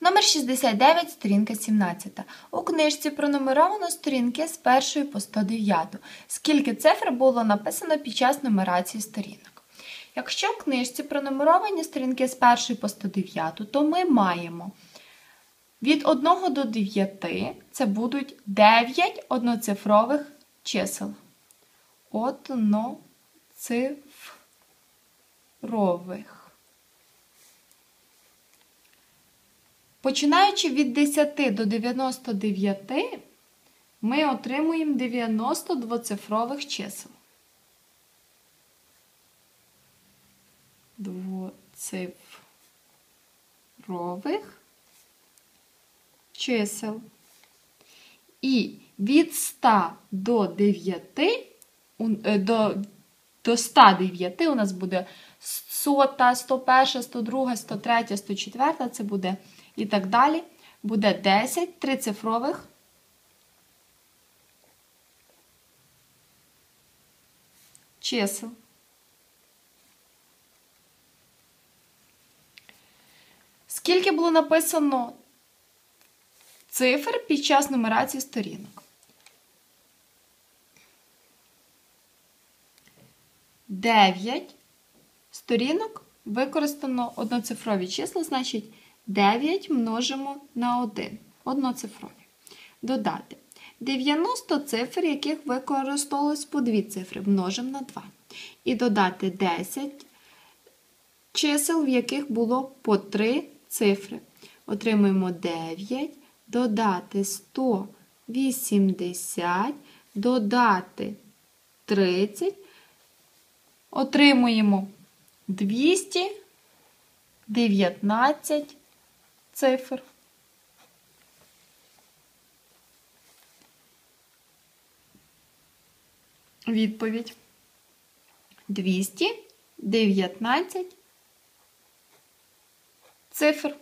Номер 69, сторінка 17. У книжці пронумеровано сторінки з 1 по 109. Скільки цифр було написано під час нумерації сторінок? Якщо в книжці пронумеровані сторінки з 1 по 109, то ми маємо від 1 до 9 це будуть 9 одноцифрових чисел. Одноцифрових. Починаючи від 10 до 99, ми отримуємо 90 двоцифрових чисел. Двоцифрових чисел. І від 100 до 9 е, до, до 109 у нас буде 100, 101, 102, 103, 104, це буде і так далі. Буде 10 трицифрових чисел. Скільки було написано цифр під час нумерації сторінок? 9 сторінок використано одноцифрові числа, значить 9 множимо на 1. Одноцифрові. Додати 90 цифр, яких використовувалось по 2 цифри, множимо на 2. І додати 10 чисел, в яких було по 3 цифри. Отримуємо 9, додати 180, додати 30. Отримуємо 219 цифр. Відповідь 219 цифр.